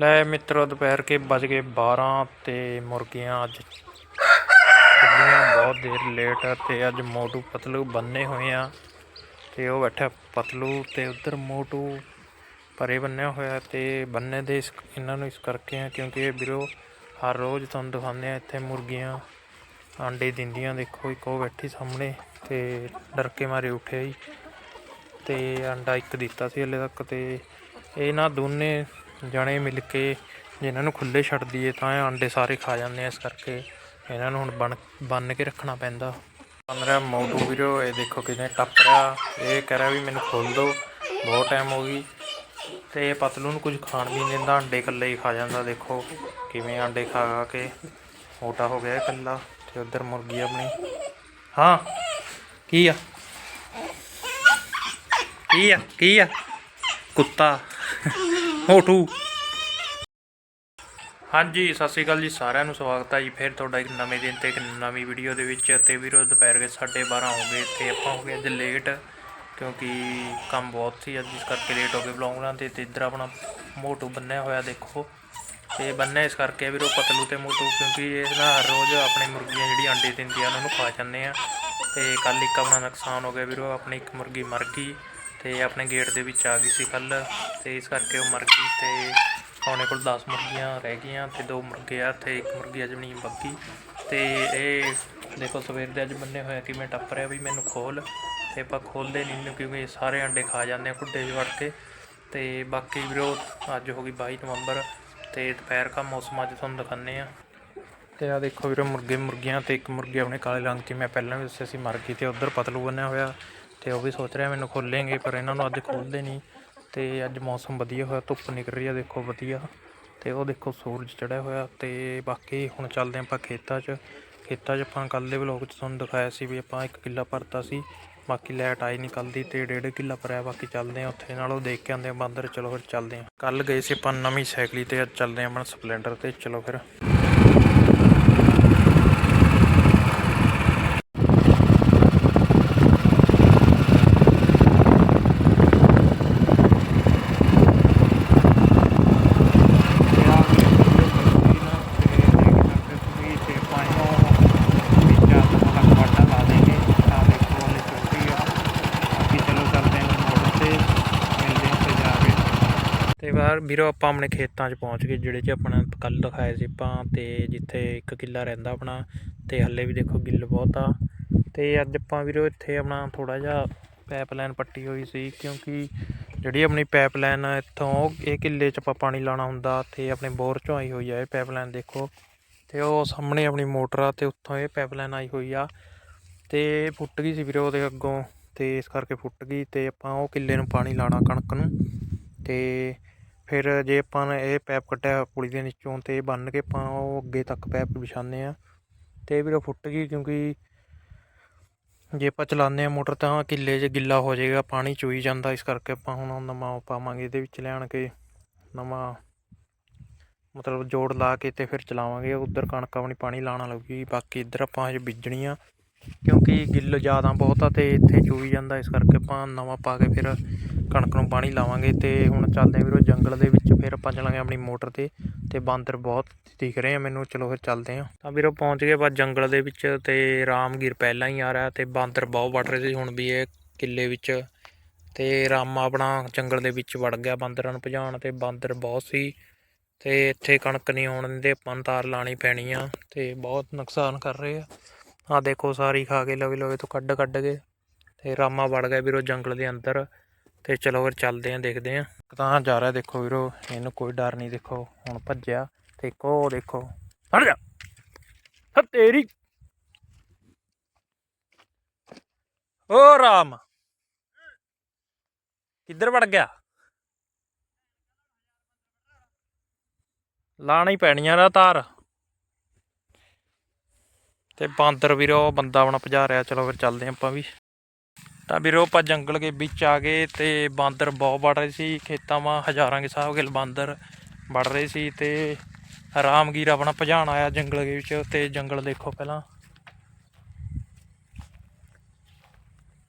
ਲੈ ਮਿੱਤਰੋ, ਦੁਪਹਿਰ ਕੇ ਵੱਜ ਗਏ 12 ਤੇ ਮੁਰਗੀਆਂ ਅੱਜ ਖੁੱਲੀਆਂ, ਬਹੁਤ ਦੇਰ ਲੇਟ ਤੇ ਅੱਜ ਮੋਟੂ ਪਤਲੂ ਬੰਨੇ ਹੋਏ ਆ ਤੇ ਉਹ ਬੈਠਾ ਪਤਲੂ ਤੇ ਉਧਰ ਮੋਟੂ ਪਰੇ ਬੰਨਿਆ ਹੋਇਆ ਤੇ ਬੰਨੇ ਦੇ ਇਸ, ਇਹਨਾਂ ਨੂੰ ਇਸ ਕਰਕੇ ਆ ਕਿਉਂਕਿ ਇਹ ਵੀਰੋ ਹਰ ਰੋਜ਼ ਤੁਹਾਨੂੰ ਦਿਖਾਉਂਦੇ ਆ, ਇੱਥੇ ਮੁਰਗੀਆਂ ਆਂਡੇ ਦਿੰਦੀਆਂ, ਦੇਖੋ ਇੱਕ ਉਹ ਬੈਠੀ ਸਾਹਮਣੇ ਤੇ ਡਰ ਕੇ ਮਾਰੇ ਉੱਠਿਆ ਹੀ ਤੇ ਅੰਡਾ ਇੱਕ ਦਿੱਤਾ ਸੀ ਹਲੇ ਤੱਕ ਤੇ ਇਹ ਨਾ ਦੋਨੇ ਜਣੇ ਮਿਲ ਕੇ ਜੇ ਇਹਨਾਂ ਨੂੰ ਖੁੱਲੇ ਛੱਡ ਦਈਏ ਤਾਂ ਇਹ ਆਂਡੇ ਸਾਰੇ ਖਾ ਜਾਂਦੇ ਆ ਇਸ ਕਰਕੇ ਇਹਨਾਂ ਨੂੰ ਹੁਣ ਬਣ ਬੰਨ ਕੇ ਰੱਖਣਾ ਪੈਂਦਾ। ਬਣ ਰਿਹਾ ਮੋਟੂ ਵੀਰੋ, ਇਹ ਦੇਖੋ ਕਿਵੇਂ ਟੱਪ ਰਿਹਾ। ਇਹ ਕਹਿ ਰਿਹਾ ਵੀ ਮੈਨੂੰ ਖੋਲ ਦਿਓ ਬਹੁਤ ਟਾਈਮ ਹੋ ਗਈ। ਤੇ ਇਹ ਪਤਲੂ ਨੂੰ ਕੁਝ ਖਾਣ ਵੀ ਨਹੀਂ ਦਿੰਦਾ ਅੰਡੇ ਇਕੱਲੇ ਹੀ ਖਾ ਜਾਂਦਾ, ਦੇਖੋ ਕਿਵੇਂ ਅੰਡੇ ਖਾ ਖਾ ਕੇ ਮੋਟਾ ਹੋ ਗਿਆ ਇਕੱਲਾ ਤੇ ਉਧਰ ਮੁਰਗੀ ਆਪਣੀ। ਹਾਂ, ਕੀ ਆ? ਕੀ ਆ ਕੀ ਆ? ਕੁੱਤਾ। ਮੋਟੂ। ਹਾਂਜੀ, ਸਤਿ ਸ਼੍ਰੀ ਅਕਾਲ ਜੀ, ਸਾਰਿਆਂ ਨੂੰ ਸਵਾਗਤ ਹੈ ਜੀ। ਫਿਰ ਤੁਹਾਡਾ ਇੱਕ ਨਵੇਂ ਦਿਨ ਤੇ ਇੱਕ ਨਵੀਂ ਵੀਡੀਓ ਦੇ ਵਿੱਚ ਤੇ ਵੀਰੋ, ਦੁਪਹਿਰ ਦੇ 12:30 ਹੋ ਗਏ ਤੇ ਆਪਾਂ ਹੋ ਗਏ ਅੱਜ ਲੇਟ ਕਿਉਂਕਿ ਕੰਮ ਬਹੁਤ ਸੀ ਅੱਜ, ਇਸ ਕਰਕੇ ਲੇਟ ਹੋ ਗਏ ਵਲੌਗ ਬਣਾਉਣ ਤੇ ਤੇ ਇੱਧਰ ਆਪਣਾ ਮੋਟੂ ਬੰਨਿਆ ਹੋਇਆ ਦੇਖੋ। ਤੇ ਬੰਨਿਆ ਇਸ ਕਰਕੇ ਵੀਰੋ, ਪਤਲੂ ਤੇ ਮੋਟੂ, ਕਿਉਂਕਿ ਇਹ ਨਾ ਹਰ ਰੋਜ਼ ਆਪਣੇ ਮੁਰਗੀਆਂ ਜਿਹੜੀ ਅੰਡੇ ਦਿੰਦੀਆਂ ਉਹਨਾਂ ਨੂੰ ਖਾ ਜਾਂਦੇ ਆ। ਤੇ ਕੱਲ ਇੱਕ ਆਪਣਾ ਨੁਕਸਾਨ ਹੋ ਗਿਆ ਵੀਰੋ, ਆਪਣੀ ਇੱਕ ਮੁਰਗੀ ਮਰ ਗਈ। ਤੇ ਆਪਣੇ ਗੇਟ ਦੇ ਵਿੱਚ ਆ ਗਈ ਸੀ ਕੱਲ ਤੇ ਇਸ ਕਰਕੇ ਉਹ ਮਰ ਗਈ ਤੇ ਆਪਣੇ ਕੋਲ 10 ਮੁਰਗੀਆਂ ਰਹਿ ਗਈਆਂ ਤੇ ਦੋ ਮੁਰਗੇ ਆ ਤੇ ਇੱਕ ਮੁਰਗੀ ਅਜੇ ਨਹੀਂ ਬੱਗੀ ਤੇ ਇਹ ਦੇਖੋ ਸਵੇਰ ਦੇ ਅੱਜ ਬੰਨੇ ਹੋਇਆ ਕਿਵੇਂ ਟੱਪ ਰਿਹਾ ਵੀ ਮੈਨੂੰ ਖੋਲ ਤੇ ਆਪਾਂ ਖੋਲਦੇ ਨਹੀਂ ਇਹਨੂੰ ਕਿਉਂਕਿ ਸਾਰੇ ਅੰਡੇ ਖਾ ਜਾਂਦੇ ਆ ਖੁੱਡੇ 'ਚ ਵੜ ਕੇ ਤੇ ਬਾਕੀ ਵੀਰੋ ਅੱਜ ਹੋ ਗਈ 22 ਨਵੰਬਰ ਤੇ ਦੁਪਹਿਰ ਦਾ ਮੌਸਮ ਅੱਜ ਤੁਹਾਨੂੰ ਦਿਖਾਉਂਦੇ ਆ। ਤੇ ਆ ਦੇਖੋ ਵੀਰੋ ਮੁਰਗੇ ਮੁਰਗੀਆਂ ਤੇ ਇੱਕ ਮੁਰਗੀ ਆਪਣੇ ਕਾਲੇ ਰੰਗ ਦੀ ਮੈਂ ਪਹਿਲਾਂ ਵੀ ਦੱਸਿਆ ਸੀ ਮਰ ਗਈ ਤੇ ਉਧਰ ਪਤਲੂ ਬੰਨਿਆ ਹੋਇਆ ਤੇ ਉਹ ਵੀ ਸੋਚ ਰਿਹਾ ਮੈਨੂੰ ਖੋਲੇਂਗੇ ਪਰ ਇਹਨਾਂ ਨੂੰ ਅੱਜ ਖੋਲਦੇ ਨਹੀਂ। ਤੇ ਅੱਜ ਮੌਸਮ ਵਧੀਆ ਹੋਇਆ, ਧੁੱਪ ਨਿਕਲ ਰਹੀ ਆ, ਦੇਖੋ ਵਧੀਆ। ਤੇ ਉਹ ਦੇਖੋ ਸੂਰਜ ਚੜਿਆ ਹੋਇਆ, ਤੇ ਬਾਕੀ ਹੁਣ ਚੱਲਦੇ ਆਪਾਂ ਖੇਤਾਂ 'ਚ। ਖੇਤਾਂ 'ਚ ਆਪਾਂ ਕੱਲ੍ਹ ਦੇ ਵਲੋਗ 'ਚ ਤੁਹਾਨੂੰ ਦਿਖਾਇਆ ਸੀ ਵੀ ਆਪਾਂ ਇੱਕ ਕਿੱਲਾ ਭਰਤਾ ਸੀ, ਬਾਕੀ ਲਾਈਟ ਆਈ ਨਹੀਂ ਕੱਲ੍ਹ ਦੀ ਤੇ ਡੇਢ ਕਿੱਲਾ ਭਰਿਆ, ਬਾਕੀ ਚੱਲਦੇ ਆ ਉੱਥੇ ਨਾਲੋਂ ਦੇਖ ਕੇ ਆਉਂਦੇ ਆ, ਬਾਂਦਰ ਚਲੋ ਫਿਰ ਚੱਲਦੇ ਆ ਕੱਲ ਗਏ ਸੀ ਆਪਾਂ ਨਵੀਂ ਸਾਈਕਲੀ ਤੇ, ਅੱਜ ਚੱਲਦੇ ਆ ਆਪਣਾ ਸਪਲੈਂਡਰ ਤੇ, ਚਲੋ ਫਿਰ। ਤੇ ਵੀਰੋ, ਆਪਾਂ ਆਪਣੇ ਖੇਤਾਂ 'ਚ ਪਹੁੰਚ ਗਏ, ਜਿਹੜੇ 'ਚ ਆਪਣਾ ਕੱਲ ਦਿਖਾਏ ਸੀ ਆਪਾਂ ਤੇ ਜਿੱਥੇ ਇੱਕ ਕਿੱਲਾ ਰਹਿੰਦਾ ਆਪਣਾ ਤੇ ਹੱਲੇ ਵੀ ਦੇਖੋ ਗਿੱਲ ਬਹੁਤ ਆ। ਤੇ ਅੱਜ ਆਪਾਂ ਵੀਰੋ ਇੱਥੇ ਆਪਣਾ ਥੋੜਾ ਜਿਹਾ ਪਾਈਪਲਾਈਨ ਪੱਟੀ ਹੋਈ ਸੀ ਕਿਉਂਕਿ ਜਿਹੜੀ ਆਪਣੀ ਪਾਈਪਲਾਈਨ ਇੱਥੋਂ ਇਹ ਕਿੱਲੇ 'ਚ ਆਪਾਂ ਪਾਣੀ ਲਾਣਾ ਹੁੰਦਾ ਤੇ ਆਪਣੇ ਬੋਰ 'ਚੋਂ ਆਈ ਹੋਈ ਆ ਇਹ ਪਾਈਪਲਾਈਨ ਦੇਖੋ। ਤੇ ਉਹ ਸਾਹਮਣੇ ਆਪਣੀ ਮੋਟਰ ਆ ਤੇ ਉੱਥੋਂ ਇਹ ਪਾਈਪਲਾਈਨ ਆਈ ਹੋਈ ਆ। ਤੇ ਫੁੱਟ ਗਈ ਸੀ ਵੀਰੋ ਉਹਦੇ ਅੱਗੋਂ ਤੇ ਇਸ ਕਰਕੇ ਫੁੱਟ ਗਈ ਤੇ ਆਪਾਂ ਉਹ ਕਿੱਲੇ ਨੂੰ ਪਾਣੀ ਲਾਣਾ ਕਣਕ ਨੂੰ। ਤੇ ਫਿਰ ਜੇ ਆਪਾਂ ਇਹ ਪੈਪ ਕੱਢਿਆ ਹੋਇਆ ਪੁਲੀ ਦੇ ਨੀਚੋਂ ਤੇ ਬੰਨ੍ਹ ਕੇ ਆਪਾਂ ਉਹ ਅੱਗੇ ਤੱਕ ਪੈਪ ਵਿਛਾਉਂਦੇ ਹਾਂ ਆ ਫਿਰ ਉਹ ਫੁੱਟ ਗਈ ਕਿਉਂਕਿ ਜੇ ਆਪਾਂ ਚਲਾਉਂਦੇ ਆ ਮੋਟਰ ਤਾਂ ਕਿੱਲੇ 'ਚ ਗਿੱਲਾ ਹੋ ਜਾਏਗਾ, ਪਾਣੀ ਚੂਈ ਜਾਂਦਾ, ਇਸ ਕਰਕੇ ਆਪਾਂ ਹੁਣ ਨਵਾਂ ਪਾਵਾਂਗੇ ਇਹਦੇ ਵਿੱਚ ਲਿਆਣ ਕੇ, ਨਵਾਂ ਮਤਲਬ ਜੋੜ ਲਾ ਕੇ ਤੇ ਫਿਰ ਚਲਾਵਾਂਗੇ। ਉਧਰ ਕਣਕ ਆਪਣੀ ਪਾਣੀ ਲਾਣਾ ਲੱਗੂਗੀ ਬਾਕੀ ਇੱਧਰ ਆਪਾਂ ਹਜੇ ਬੀਜਣੀ ਆ ਕਿਉਂਕਿ ਗਿੱਲ ਜ਼ਿਆਦਾ ਬਹੁਤ ਆ ਤੇ ਇੱਥੇ ਚੂਈ ਜਾਂਦਾ, ਇਸ ਕਰਕੇ ਆਪਾਂ ਨਵਾਂ ਪਾ ਕੇ ਫਿਰ ਕਣਕ ਨੂੰ ਪਾਣੀ ਲਾਵਾਂਗੇ ਤੇ ਹੁਣ ਚੱਲਦੇ ਆ ਵੀਰੋ ਜੰਗਲ ਦੇ ਵਿੱਚ, ਫਿਰ ਆਪਾਂ ਚੱਲਾਂਗੇ ਆਪਣੀ ਮੋਟਰ ਤੇ ਤੇ ਬਾਂਦਰ ਬਹੁਤ ਦਿਖ ਰਹੇ ਆ ਮੈਨੂੰ, ਚਲੋ ਫਿਰ ਚੱਲਦੇ ਆ ਤਾਂ ਵੀਰੋ ਪਹੁੰਚ ਗਏ ਬਸ ਜੰਗਲ ਦੇ ਵਿੱਚ ਤੇ ਰਾਮਗੀਰ ਪਹਿਲਾਂ ਹੀ ਆ ਰਿਹਾ ਤੇ ਬਾਂਦਰ ਬਹੁਤ ਵੜ ਰਹੇ ਸੀ, ਹੁਣ ਵੀ ਇਹ ਕਿੱਲੇ ਵਿੱਚ ਤੇ ਰਾਮਾ ਆਪਣਾ ਜੰਗਲ ਦੇ ਵਿੱਚ ਵੜ ਗਿਆ ਬਾਂਦਰਾਂ ਨੂੰ ਭਜਾਉਣ ਤੇ, ਬਾਂਦਰ ਬਹੁਤ ਸੀ ਤੇ ਇੱਥੇ ਕਣਕ ਨਹੀਂ ਆਉਣ ਦਿੰਦੇ, ਆਪਾਂ ਨੂੰ ਤਾਰ ਲਾਣੀ ਪੈਣੀ ਆ ਤੇ ਬਹੁਤ ਨੁਕਸਾਨ ਕਰ ਰਹੇ ਆ। ਆ ਦੇਖੋ ਸਾਰੀ ਖਾ ਕੇ ਲਵੇ ਲਵੇ ਤੋਂ ਕੱਢ ਕੱਢ ਕੇ ਤੇ ਰਾਮਾ ਵੜ ਗਿਆ ਵੀਰੋ ਜੰਗਲ ਦੇ ਅੰਦਰ। ਤੇ ਚਲੋ ਫਿਰ ਚੱਲਦੇ ਆਂ, ਦੇਖਦੇ ਆਂ। ਤਾਂ ਜਾ ਰਿਹਾ ਦੇਖੋ ਵੀਰੋ, ਇਹਨੂੰ ਕੋਈ ਡਰ ਨਹੀਂ ਦੇਖੋ, ਹੁਣ ਭੱਜਿਆ। ਤੇ ਕੋ ਦੇਖੋ, ਹਟ ਜਾ। ਹ, ਤੇਰੀ। ਓ ਰਾਮ। ਕਿੱਧਰ ਵੜ ਗਿਆ? ਲਾਣਾ ਹੀ ਪੈਣੀਆਂ ਰਾ ਤਾਰ। ਤੇ ਬਾਂਦਰ ਵੀਰੋ ਬੰਦਾ ਆਪਣਾ ਭਜਾ ਰਿਹਾ, ਚਲੋ ਫਿਰ ਚੱਲਦੇ ਆਂ ਆਪਾਂ ਵੀ। ਤਾਂ ਵੀਰੋ ਆਪਾਂ ਜੰਗਲ ਦੇ ਵਿੱਚ ਆ ਗਏ ਤੇ ਬਾਂਦਰ ਬਹੁਤ ਵੜ ਰਹੇ ਸੀ, ਖੇਤਾਂ ਵਾਂ ਹਜ਼ਾਰਾਂ ਕੇ ਹਿਸਾਬ ਨਾਲ ਬਾਂਦਰ ਵੜ ਰਹੇ ਸੀ ਤੇ ਰਾਮਗੀਰ ਆਪਣਾ ਭਜਾਣ ਆਇਆ ਜੰਗਲ ਦੇ ਵਿੱਚ ਤੇ ਜੰਗਲ ਦੇਖੋ ਪਹਿਲਾਂ।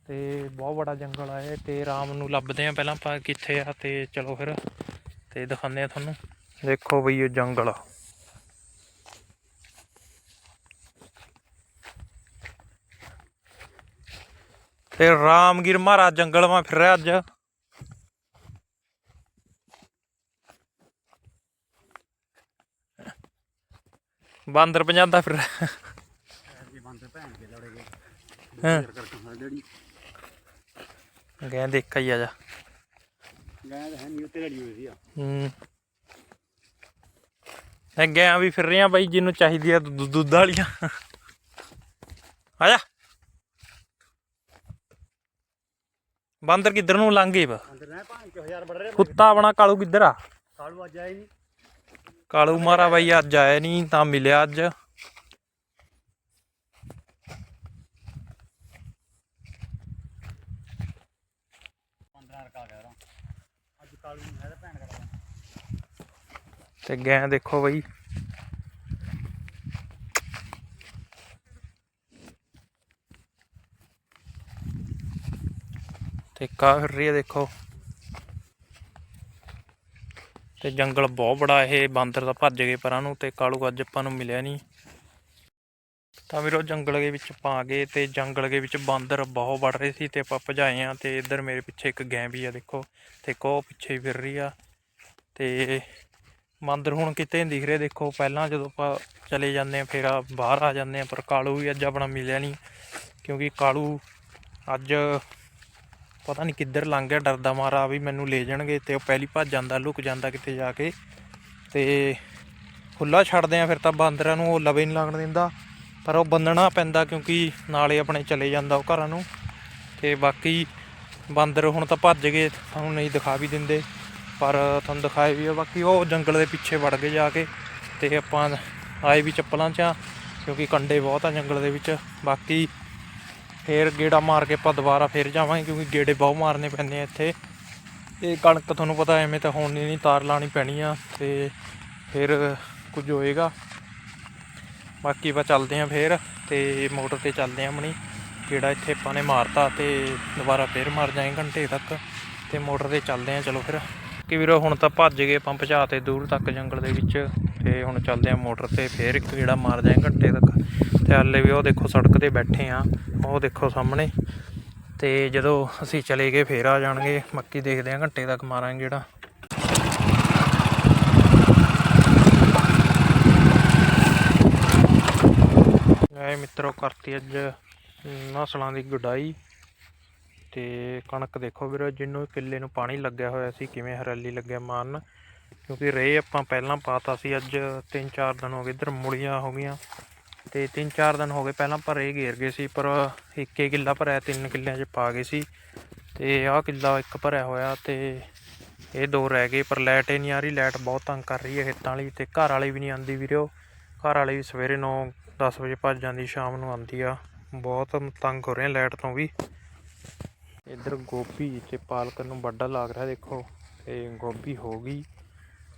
ਤੇ ਬਹੁਤ ਬੜਾ ਜੰਗਲ ਆ ਇਹ ਤੇ ਰਾਮ ਨੂੰ ਲੱਭਦੇ ਆ ਪਹਿਲਾਂ ਆਪਾਂ ਕਿੱਥੇ ਆ ਤੇ ਚਲੋ ਫਿਰ, ਤੇ ਦਿਖਾਉਂਦੇ ਆ ਤੁਹਾਨੂੰ। ਦੇਖੋ ਬਈ ਇਹ ਜੰਗਲ। ਤੇ ਰਾਮਗੀਰ ਮਹਾਰਾਜ ਜੰਗਲ ਮਾ ਫਿਰ ਰਿਹਾ ਅੱਜ। ਬਾਂਦਰ ਪੰਜਾਂਦਾ ਫਿਰ ਰਿਹਾ। ਜੀ ਬੰਦੇ ਭੈਣ ਕੇ ਲੜੇ ਗਏ। ਹਾਂ? ਗਏ ਦੇਖ ਹੀ ਆ ਜਾ। ਗਾਂ ਤਾਂ ਹੈ ਨਹੀਂ ਉੱਤੇ ਲੜੀ ਹੋਈ ਸੀ ਆ। ਹੂੰ। ਇਹ ਗਾਂ ਵੀ ਫਿਰ ਰਹੀਆਂ ਬਾਈ ਜਿਹਨੂੰ ਚਾਹੀਦੀ ਆ ਦੁੱਧ ਦੁੱਧ ਵਾਲੀਆਂ। ਆ ਜਾ। ਬਾਂਦਰ ਕਿੱਧਰ ਨੂੰ ਲੰਘ ਗਏ ਵਾ? ਅੰਦਰ ਰਹਿ ਭਾਂ ਕਿ ਹਜ਼ਾਰ ਬੜ ਰਹੇ ਕੁੱਤਾ ਆਪਣਾ ਕਾਲੂ ਕਿੱਧਰ ਆ? ਕਾਲੂ ਅੱਜ ਆਏ ਨਹੀਂ। ਕਾਲੂ ਮਾਰਾ ਬਾਈ ਅੱਜ ਆਇਆ ਨਹੀਂ ਤਾਂ ਮਿਲਿਆ ਅੱਜ। ਤਾਂ ਭੈਣ ਕਰਦਾ ਤੇ ਗਾਂ ਦੇਖੋ ਬਾਈ। ਤੇ ਕਾ ਫਿਰ ਰਹੀ ਹੈ ਦੇਖੋ। ਤੇ ਜੰਗਲ ਬਹੁਤ ਬੜਾ, ਇਹ ਬਾਂਦਰ ਤਾਂ ਭੱਜ ਗਏ ਪਰਾਂ ਨੂੰ ਤੇ ਕਾਲੂ ਅੱਜ ਆਪਾਂ ਨੂੰ ਮਿਲਿਆ ਨਹੀਂ। ਤਾਂ ਵੀਰੋ ਜੰਗਲ ਦੇ ਵਿੱਚ ਪਾ ਗਏ ਤੇ ਜੰਗਲ ਦੇ ਵਿੱਚ ਬਾਂਦਰ ਬਹੁਤ ਵੜ ਰਹੇ ਸੀ ਤੇ ਆਪਾਂ ਭਜਾਏ ਆ ਤੇ ਇੱਧਰ ਮੇਰੇ ਪਿੱਛੇ ਇੱਕ ਗੈਂ ਵੀ ਆ ਦੇਖੋ, ਤੇ ਕੋ ਪਿੱਛੇ ਫਿਰ ਰਹੀ ਆ। ਤੇ ਬਾਂਦਰ ਹੁਣ ਕਿਤੇ ਨਹੀਂ ਦਿਖ ਰਹੇ ਦੇਖੋ, ਪਹਿਲਾਂ ਜਦੋਂ ਆਪਾਂ ਚਲੇ ਜਾਂਦੇ ਆ ਫਿਰ ਬਾਹਰ ਆ ਜਾਂਦੇ ਆ, ਪਰ ਕਾਲੂ ਵੀ ਅੱਜ ਆਪਣਾ ਮਿਲਿਆ ਨਹੀਂ, ਕਿਉਂਕਿ ਕਾਲੂ ਅੱਜ ਪਤਾ ਨਹੀਂ ਕਿੱਧਰ ਲੰਘ ਗਿਆ, ਡਰਦਾ ਮਾਰਾ ਵੀ ਮੈਨੂੰ ਲੈ ਜਾਣਗੇ ਤੇ ਉਹ ਪਹਿਲੀ ਭੱਜ ਜਾਂਦਾ, ਲੁਕ ਜਾਂਦਾ ਕਿੱਥੇ ਜਾ ਕੇ। ਤੇ ਖੁੱਲਾ ਛੱਡਦੇ ਆ ਫਿਰ ਤਾਂ ਬਾਂਦਰਾਂ ਨੂੰ, ਉਹ ਲਵੇ ਨਹੀਂ ਲੱਗਣ ਦਿੰਦਾ। ਪਰ ਉਹ ਬੰਨਣਾ ਪੈਂਦਾ ਕਿਉਂਕਿ ਨਾਲੇ ਆਪਣੇ ਚਲੇ ਜਾਂਦਾ ਉਹ ਘਰਾਂ ਨੂੰ। ਤੇ ਬਾਕੀ ਬਾਂਦਰ ਹੁਣ ਤਾਂ ਭੱਜ ਗਏ, ਤੁਹਾਨੂੰ ਨਹੀਂ ਦਿਖਾ ਵੀ ਦਿੰਦੇ, ਪਰ ਤੁਹਾਨੂੰ ਦਿਖਾਏ ਵੀ ਆ। ਬਾਕੀ ਉਹ ਜੰਗਲ ਦੇ ਪਿੱਛੇ ਵੜ ਗਏ ਜਾ ਕੇ ਤੇ ਆਪਾਂ ਆਏ ਵੀ ਚੱਪਲਾਂ 'ਚ ਆ, ਕਿਉਂਕਿ ਕੰਡੇ ਬਹੁਤ ਆ ਜੰਗਲ ਦੇ ਵਿੱਚ। ਬਾਕੀ ਫੇਰ ਗੇੜਾ ਮਾਰ ਕੇ ਆਪਾਂ ਦੁਬਾਰਾ ਫੇਰ ਜਾਵਾਂਗੇ, ਕਿਉਂਕਿ ਗੇੜੇ ਬਹੁਤ ਮਾਰਨੇ ਪੈਂਦੇ ਆ ਇੱਥੇ। ਇਹ ਕਣਕ ਤੁਹਾਨੂੰ ਪਤਾ ਐਵੇਂ ਤਾਂ ਹੁਣ ਨਹੀਂ, ਤਾਰ ਲਾਣੀ ਪੈਣੀ ਆ, ਤੇ ਫਿਰ ਕੁਝ ਹੋਏਗਾ। ਬਾਕੀ ਆਪਾਂ ਚੱਲਦੇ ਆ ਫੇਰ, ਤੇ ਮੋਟਰ ਤੇ ਚੱਲਦੇ ਆ ਆਪਣੀ। ਗੇੜਾ ਇੱਥੇ ਆਪਾਂ ਨੇ ਮਾਰਤਾ, ਤੇ ਦੁਬਾਰਾ ਫੇਰ ਮਾਰ ਜਾਏ ਘੰਟੇ ਤੱਕ, ਤੇ ਮੋਟਰ ਤੇ ਚੱਲਦੇ ਆ ਚਲੋ ਫਿਰ। ਕਿ ਵੀਰੋ, ਹੁਣ ਤਾਂ ਭੱਜ ਗਏ ਪੰਪ ਪਹੁੰਚਾ ਤੇ ਦੂਰ ਤੱਕ ਜੰਗਲ ਦੇ ਵਿੱਚ, ਤੇ ਹੁਣ ਚੱਲਦੇ ਆ ਮੋਟਰ ਤੇ ਫੇਰ ਇੱਕ ਗੇੜਾ ਮਾਰ ਜਾਏ ਘੰਟੇ ਤੱਕ। ਤੇ ਹਾਲੇ ਵੀ ਉਹ ਦੇਖੋ ਸੜਕ ਤੇ ਬੈਠੇ ਆ, ਉਹ ਦੇਖੋ ਸਾਹਮਣੇ। ਤੇ ਜਦੋਂ ਅਸੀਂ ਚਲੇ ਗਏ, ਫੇਰ ਆ ਜਾਣਗੇ। ਮੱਕੀ ਦੇਖਦੇ ਆ, ਘੰਟੇ ਤੱਕ ਮਾਰਾਂਗੇ ਜਿਹੜਾ। ਐ ਮਿੱਤਰੋ, ਕਰਤੀ ਅੱਜ ਨਸਲਾਂ ਦੀ ਗੁਡਾਈ। ਤੇ ਕਣਕ ਦੇਖੋ ਵੀਰੋ, ਜਿਹਨੂੰ ਕਿੱਲੇ ਨੂੰ ਪਾਣੀ ਲੱਗਿਆ ਹੋਇਆ ਸੀ, ਕਿਵੇਂ ਹਰਿਆਲੀ ਲੱਗਿਆ ਮਾਰਨ। ਕਿਉਂਕਿ ਰੇ ਆਪਾਂ ਪਹਿਲਾਂ ਪਾਤਾ ਸੀ, ਅੱਜ 3-4 ਦਿਨ ਹੋ ਗਏ, ਇਧਰ ਮੁਲੀਆਂ ਹੋ ਗਈਆਂ। ਤੇ 3-4 ਦਿਨ ਹੋ ਗਏ ਪਹਿਲਾਂ ਭਰੇ ਘੇਰ ਗਏ ਸੀ, ਪਰ ਇੱਕੇ ਕਿੱਲਾ ਭਰਿਆ, ਤਿੰਨ ਕਿੱਲਿਆਂ 'ਚ ਪਾ ਗਏ ਸੀ ਤੇ ਆਹ ਕਿੱਲਾ ਇੱਕ ਭਰਿਆ ਹੋਇਆ ਤੇ ਇਹ ਦੋ ਰਹਿ ਗਏ, ਪਰ ਲਾਈਟ ਹੀ ਨਹੀਂ ਆ ਰਹੀ, ਲਾਈਟ ਬਹੁਤ ਤੰਗ ਕਰ ਰਹੀ ਹੈ ਖੇਤਾਂ ਵਾਲੀ ਤੇ ਘਰ ਵਾਲੀ ਵੀ ਨਹੀਂ ਆਂਦੀ ਵੀਰੋ। ਘਰ ਵਾਲੀ ਵੀ ਸਵੇਰੇ 9-10 ਵਜੇ ਭੱਜ ਜਾਂਦੀ, ਸ਼ਾਮ ਨੂੰ ਆਉਂਦੀ ਆ। ਬਹੁਤ ਤੰਗ ਹੋ ਰਹੇ ਲਾਈਟ ਤੋਂ ਵੀ। ਇੱਧਰ ਗੋਭੀ ਤੇ ਪਾਲਕ ਨੂੰ ਵੱਡਾ ਲੱਗ ਰਿਹਾ, ਦੇਖੋ, ਤੇ ਗੋਭੀ ਹੋ ਗਈ।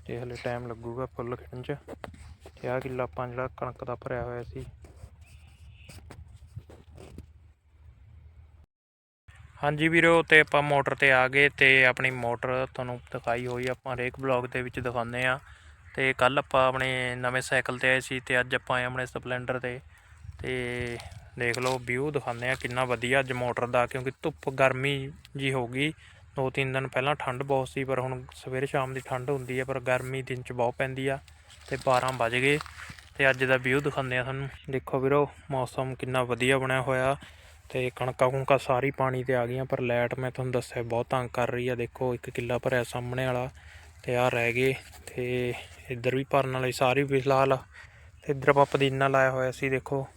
ਤੇ ਹਲੇ ਟਾਈਮ ਲੱਗੂਗਾ ਫੁੱਲ ਖਿੜਨ ਚ। ਤੇ ਆਹ ਕਿੱਲਾ ਆਪਾਂ ਜਿਹੜਾ ਕਣਕ ਦਾ ਭਰਿਆ ਹੋਇਆ ਸੀ। ਹਾਂਜੀ ਵੀਰੋ, ਤੇ ਆਪਾਂ ਮੋਟਰ ਤੇ ਆ ਗਏ ਤੇ ਆਪਣੀ ਮੋਟਰ ਤੁਹਾਨੂੰ ਦਿਖਾਈ ਹੋਈ, ਆਪਾਂ ਹਰੇਕ ਬਲੌਗ ਦੇ ਵਿੱਚ ਦਿਖਾਉਂਦੇ ਆ ਤੇ ਕੱਲ ਆਪਾਂ ਆਪਣੇ ਨਵੇਂ ਸਾਈਕਲ ਤੇ ਆਏ ਸੀ ਤੇ ਅੱਜ ਆਪਾਂ ਆਏ ਆਪਣੇ ਸਪਲੈਂਡਰ ਤੇ। ਤੇ ਦੇਖ ਲਓ ਵਿਊ ਦਿਖਾਉਂਦੇ ਆ ਕਿੰਨਾ ਵਧੀਆ ਅੱਜ ਮੋਟਰ ਦਾ, ਕਿਉਂਕਿ ਧੁੱਪ ਗਰਮੀ ਜੀ ਹੋ ਗਈ। ਦੋ ਤਿੰਨ ਦਿਨ ਪਹਿਲਾਂ ਠੰਡ ਬਹੁਤ ਸੀ, ਪਰ ਹੁਣ ਸਵੇਰੇ ਸ਼ਾਮ ਦੀ ਠੰਡ ਹੁੰਦੀ ਹੈ, ਪਰ ਗਰਮੀ ਦਿਨ ਚ ਬਹੁਤ ਪੈਂਦੀ ਆ ਤੇ 12 ਵੱਜ ਗਏ ਤੇ ਅੱਜ ਦਾ ਵਿਊ ਦਿਖਾਉਂਦੇ ਆ ਤੁਹਾਨੂੰ। ਦੇਖੋ ਵੀਰੋ, ਮੌਸਮ ਕਿੰਨਾ ਵਧੀਆ ਬਣਿਆ ਹੋਇਆ ਤੇ ਕਣਕਾਂ ਕੁਣਕਾਂ ਸਾਰੀ ਪਾਣੀ ਤੇ ਆ ਗਈਆਂ, ਪਰ ਲਾਈਟ ਮੈਂ ਤੁਹਾਨੂੰ ਦੱਸਿਆ ਬਹੁਤ ਤੰਗ ਕਰ ਰਹੀ ਆ। ਦੇਖੋ, ਇੱਕ ਕਿੱਲਾ ਭਰਿਆ ਸਾਹਮਣੇ ਵਾਲਾ ਤੇ ਆ ਰਹਿ ਗਏ ਤੇ ਇੱਧਰ ਵੀ ਭਰਨ ਵਾਲੀ ਸਾਰੀ ਫਿਲਹਾਲ ਤੇ ਇੱਧਰ ਆਪਾਂ ਪੁਦੀਨਾ ਲਾਇਆ ਹੋਇਆ ਸੀ, ਦੇਖੋ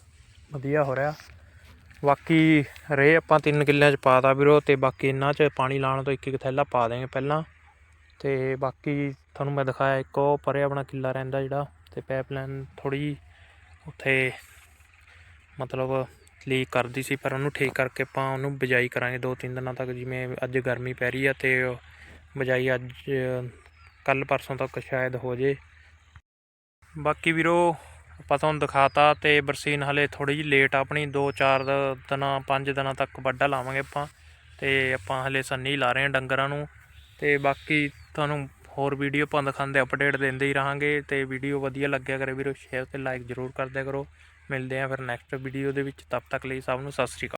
ਵਧੀਆ ਹੋ ਰਿਹਾ। ਬਾਕੀ ਰੇ ਆਪਾਂ ਤਿੰਨ ਕਿੱਲਿਆਂ ਚ ਪਾਤਾ ਵੀਰੋ ਤੇ ਬਾਕੀ ਇਹਨਾਂ ਚ ਪਾਣੀ ਲਾਉਣ ਤੋਂ ਇੱਕ ਇੱਕ ਥੈਲਾ ਪਾ ਦੇਂਗੇ ਪਹਿਲਾਂ। ਤੇ ਬਾਕੀ ਤੁਹਾਨੂੰ ਮੈਂ ਦਿਖਾਇਆ ਇੱਕ ਉਹ ਪਰੇ ਆਪਣਾ ਕਿੱਲਾ ਰਹਿੰਦਾ ਜਿਹੜਾ ਤੇ ਪਾਈਪਲਾਈਨ ਥੋੜੀ ਉੱਥੇ ਮਤਲਬ ਲੀਕ ਕਰਦੀ ਸੀ ਪਰ ਉਹਨੂੰ ਠੀਕ ਕਰਕੇ ਆਪਾਂ ਉਹਨੂੰ ਬਿਜਾਈ ਕਰਾਂਗੇ ਦੋ ਤਿੰਨ ਦਿਨਾਂ ਤੱਕ ਜਿਵੇਂ ਅੱਜ ਗਰਮੀ ਪੈ ਰਹੀ ਆ ਤੇ ਉਹ ਬਿਜਾਈ ਅੱਜ ਕੱਲ ਪਰਸੋਂ ਤੱਕ ਸ਼ਾਇਦ ਹੋ ਜੇ। ਬਾਕੀ ਵੀਰੋ ਆਪਾਂ ਤੁਹਾਨੂੰ ਦਿਖਾਤਾ ਤੇ ਬਰਸੀਨ ਹਲੇ ਥੋੜੀ ਜਿਹੀ ਲੇਟ ਆ, ਆਪਣੀ 2-4 ਦਿਨਾਂ 5 ਦਿਨਾਂ ਤੱਕ ਵੱਡਾ ਲਾਵਾਂਗੇ ਆਪਾਂ ਤੇ ਆਪਾਂ ਹਲੇ ਸੰਨੀ ਲਾ ਰਹੇ ਹਾਂ ਡੰਗਰਾਂ ਨੂੰ ਤੇ ਬਾਕੀ ਤੁਹਾਨੂੰ ਹੋਰ ਵੀਡੀਓ ਆਪਾਂ ਦਿਖਾਉਂਦੇ ਅਪਡੇਟ ਦਿੰਦੇ ਹੀ ਰਹਾਂਗੇ ਤੇ ਵੀਡੀਓ ਵਧੀਆ ਲੱਗਿਆ ਕਰੇ ਵੀਰੋ ਸ਼ੇਅਰ ਤੇ ਲਾਈਕ ਜ਼ਰੂਰ ਕਰਦਿਆ ਕਰੋ। ਮਿਲਦੇ ਆ ਫਿਰ ਨੈਕਸਟ ਵੀਡੀਓ ਦੇ ਵਿੱਚ ਤਬ ਤੱਕ ਲਈ ਸਭ ਨੂੰ ਸਤਿ ਸ੍ਰੀ ਅਕਾਲ।